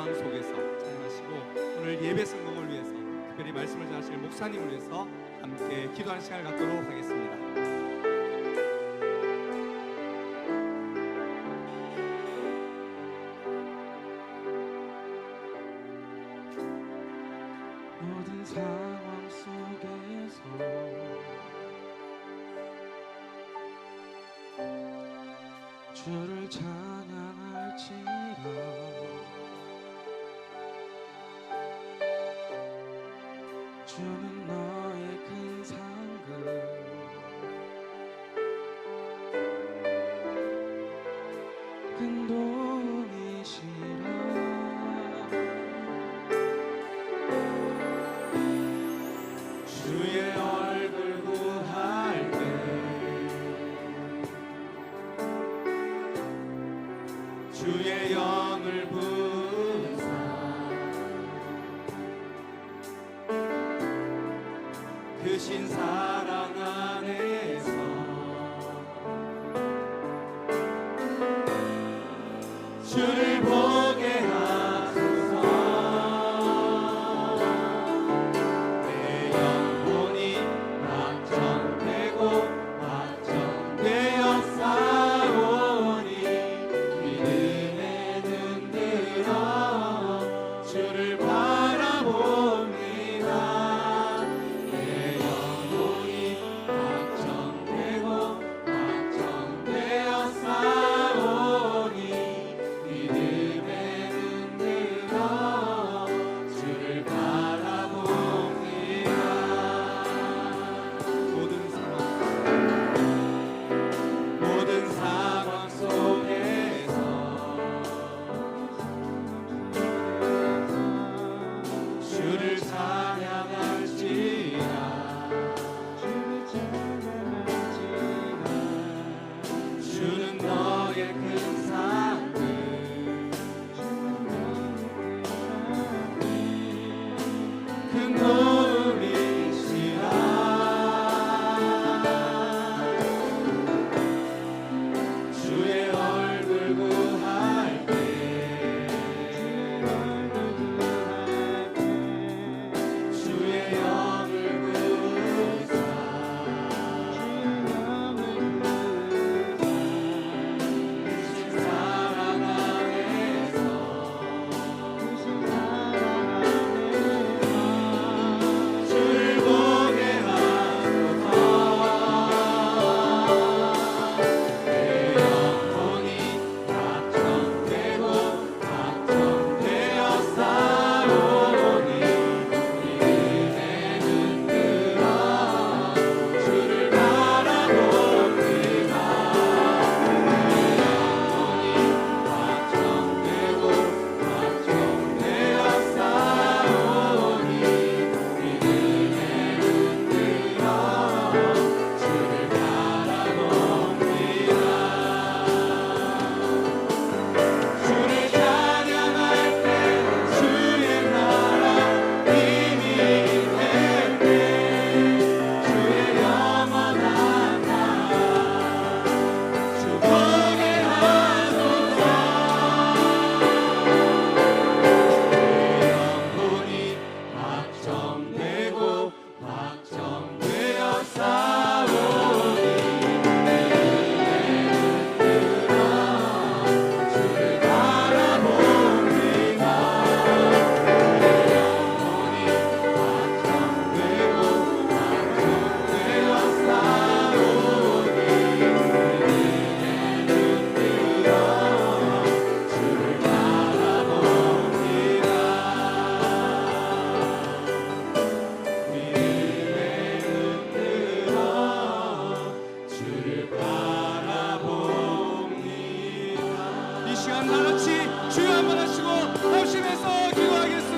상황 속에서 찬양하시고 오늘 예배 성공을 위해서 특별히 말씀을 전하실 목사님을 위해서 함께 기도하는 시간을 갖도록 하겠습니다. 주를 찾 turning on. 心。酸 your gloom. 다 같이 주여 한번 하시고 합심해서 기도하겠습니다.